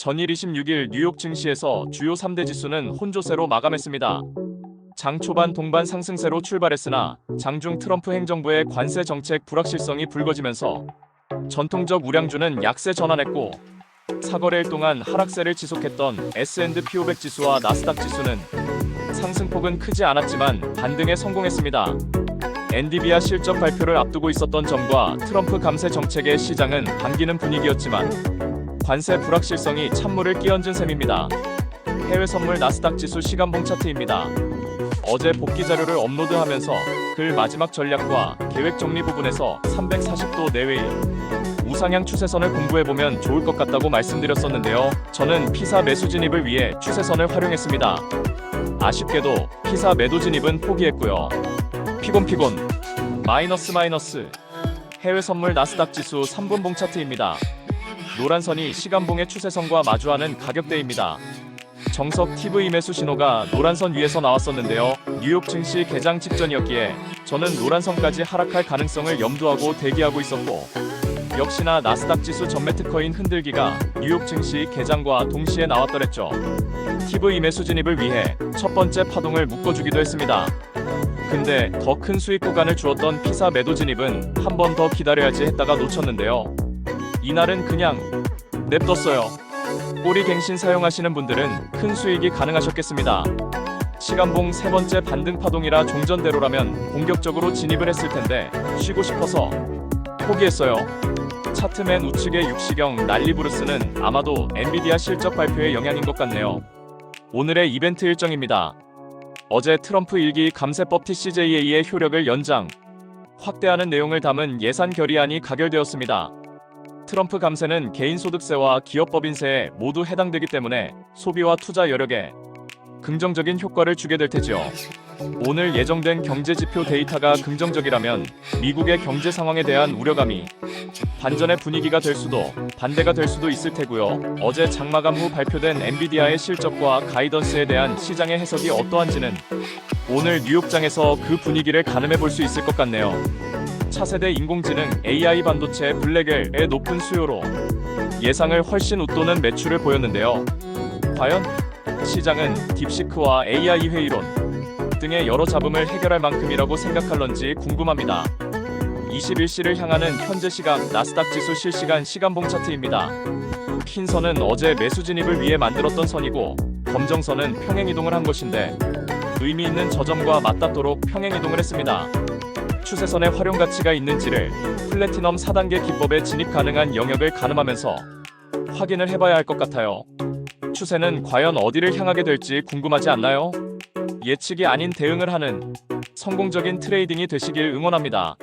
전일 26일 뉴욕 증시에서 주요 3대 지수는 혼조세로 마감했습니다. 장 초반 동반 상승세로 출발했으나 장중 트럼프 행정부의 관세 정책 불확실성이 불거지면서 전통적 우량주는 약세 전환했고 사거래일 동안 하락세를 지속했던 S&P 500 지수와 나스닥 지수는 상승폭은 크지 않았지만 반등에 성공했습니다. 엔디비아 실적 발표를 앞두고 있었던 점과 트럼프 감세 정책의 시장은 반기는 분위기였지만 관세 불확실성이 찬물을 끼얹은 셈입니다. 해외 선물 나스닥 지수 시간봉 차트입니다. 어제 복귀 자료를 업로드하면서 글 마지막 전략과 계획 정리 부분에서 340도 내외의 우상향 추세선을 공부해보면 좋을 것 같다고 말씀드렸었는데요. 저는 피사 매수 진입을 위해 추세선을 활용했습니다. 아쉽게도 피사 매도 진입은 포기했고요. 피곤 피곤 마이너스 마이너스 해외 선물 나스닥 지수 3분봉 차트입니다. 노란 선이 시간봉의 추세선과 마주하는 가격대입니다. 정석 TV 매수 신호가 노란 선 위에서 나왔었는데요. 뉴욕 증시 개장 직전이었기에 저는 노란 선까지 하락할 가능성을 염두하고 대기하고 있었고 역시나 나스닥 지수 전매 특허인 흔들기가 뉴욕 증시 개장과 동시에 나왔더랬죠. TV 매수 진입을 위해 첫 번째 파동을 묶어주기도 했습니다. 근데 더 큰 수익 구간을 주었던 피사 매도 진입은 한 번 더 기다려야지 했다가 놓쳤는데요. 이날은 그냥 냅뒀어요. 꼬리 갱신 사용하시는 분들은 큰 수익이 가능하셨겠습니다. 시간봉 세 번째 반등 파동이라 종전대로라면 공격적으로 진입을 했을 텐데 쉬고 싶어서 포기했어요. 차트맨 우측의 육시경 난리 브루스는 아마도 엔비디아 실적 발표의 영향인 것 같네요. 오늘의 이벤트 일정입니다. 어제 트럼프 일기 감세법 TCJA의 효력을 연장, 확대하는 내용을 담은 예산 결의안이 가결되었습니다. 트럼프 감세는 개인소득세와 기업법인세에 모두 해당되기 때문에 소비와 투자 여력에 긍정적인 효과를 주게 될 테지요. 오늘 예정된 경제 지표 데이터가 긍정적이라면 미국의 경제 상황에 대한 우려감이 반전의 분위기가 될 수도 반대가 될 수도 있을 테고요. 어제 장마감 후 발표된 엔비디아의 실적과 가이던스에 대한 시장의 해석이 어떠한지는 오늘 뉴욕장에서 그 분위기를 가늠해 볼 수 있을 것 같네요. 차세대 인공지능 AI 반도체 블랙엘의 높은 수요로 예상을 훨씬 웃도는 매출을 보였는데요. 과연 시장은 딥시크와 AI 회의론 등의 여러 잡음을 해결할 만큼이라고 생각할런지 궁금합니다. 21시를 향하는 현재 시각 나스닥 지수 실시간 시간봉 차트입니다. 흰 선은 어제 매수 진입을 위해 만들었던 선이고 검정선은 평행 이동을 한 것인데 의미 있는 저점과 맞닿도록 평행 이동을 했습니다. 추세선의 활용 가치가 있는지를 플래티넘 4단계 기법에 진입 가능한 영역을 가늠하면서 확인을 해봐야 할 것 같아요. 추세는 과연 어디를 향하게 될지 궁금하지 않나요? 예측이 아닌 대응을 하는 성공적인 트레이딩이 되시길 응원합니다.